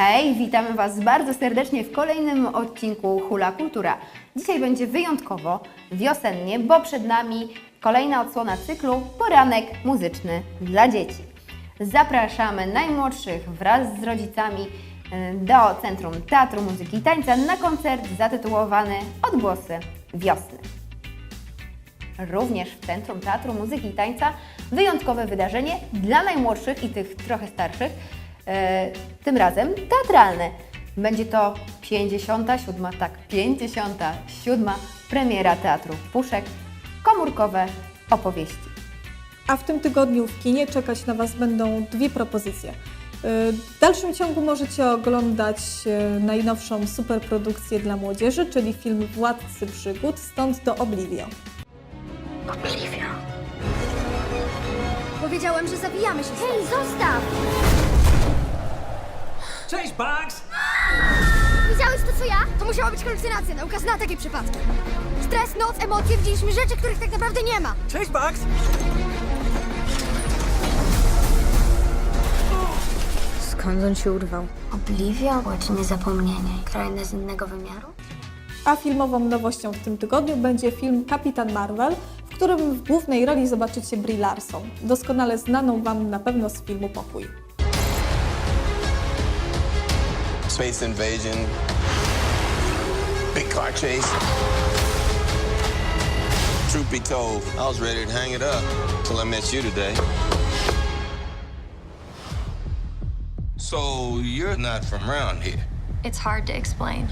Hej, witamy Was bardzo serdecznie w kolejnym odcinku Hula Kultura. Dzisiaj będzie wyjątkowo wiosennie, bo przed nami kolejna odsłona cyklu Poranek muzyczny dla dzieci. Zapraszamy najmłodszych wraz z rodzicami e, do Centrum Teatru Muzyki i Tańca na koncert zatytułowany Odgłosy Wiosny. Również w Centrum Teatru Muzyki i Tańca wyjątkowe wydarzenie dla najmłodszych i tych trochę starszych, tym razem teatralne. Będzie to 57, tak, 57 premiera Teatru Puszek, komórkowe opowieści. A w tym tygodniu w kinie czekać na Was będą dwie propozycje. Yy, W dalszym ciągu możecie oglądać yy, najnowszą superprodukcję dla młodzieży, czyli film Władcy Przygód, stąd do Oblivion. Obliwia. Powiedziałem, że zabijamy się. Hej, zostaw! Cześć, Bugs! Widziałeś to, co ja? To musiała być halucynacja. Nauka zna takie przypadki. Stres, noc, emocje, widzieliśmy rzeczy, których tak naprawdę nie ma. Cześć, Bugs! Skąd on się urwał? Obliwia, czy niezapomnienie? Kraina z innego wymiaru? A filmową nowością w tym tygodniu będzie film Kapitan Marvel, w którym w głównej roli zobaczycie Brie Larson, doskonale znaną Wam na pewno z filmu Pokój. Space invasion, big car chase. Truth be told, I was ready to hang it up till I met you today. So you're not from around here. It's hard to explain.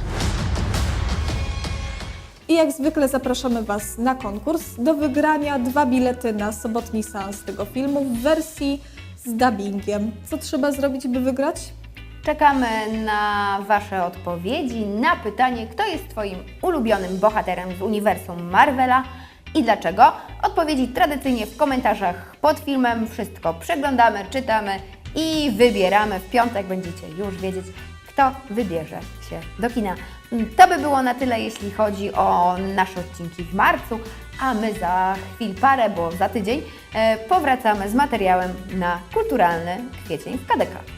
I jak zwykle zapraszamy Was na konkurs. Do wygrania dwa bilety na sobotni seans tego filmu w wersji z dubbingiem. Co trzeba zrobić, by wygrać? Czekamy na Wasze odpowiedzi na pytanie, kto jest Twoim ulubionym bohaterem z uniwersum Marvela i dlaczego. Odpowiedzi tradycyjnie w komentarzach pod filmem. Wszystko przeglądamy, czytamy i wybieramy. W piątek będziecie już wiedzieć, kto wybierze się do kina. To by było na tyle, jeśli chodzi o nasze odcinki w marcu, a my za chwil parę, bo za tydzień, e, powracamy z materiałem na kulturalny kwiecień w KDK.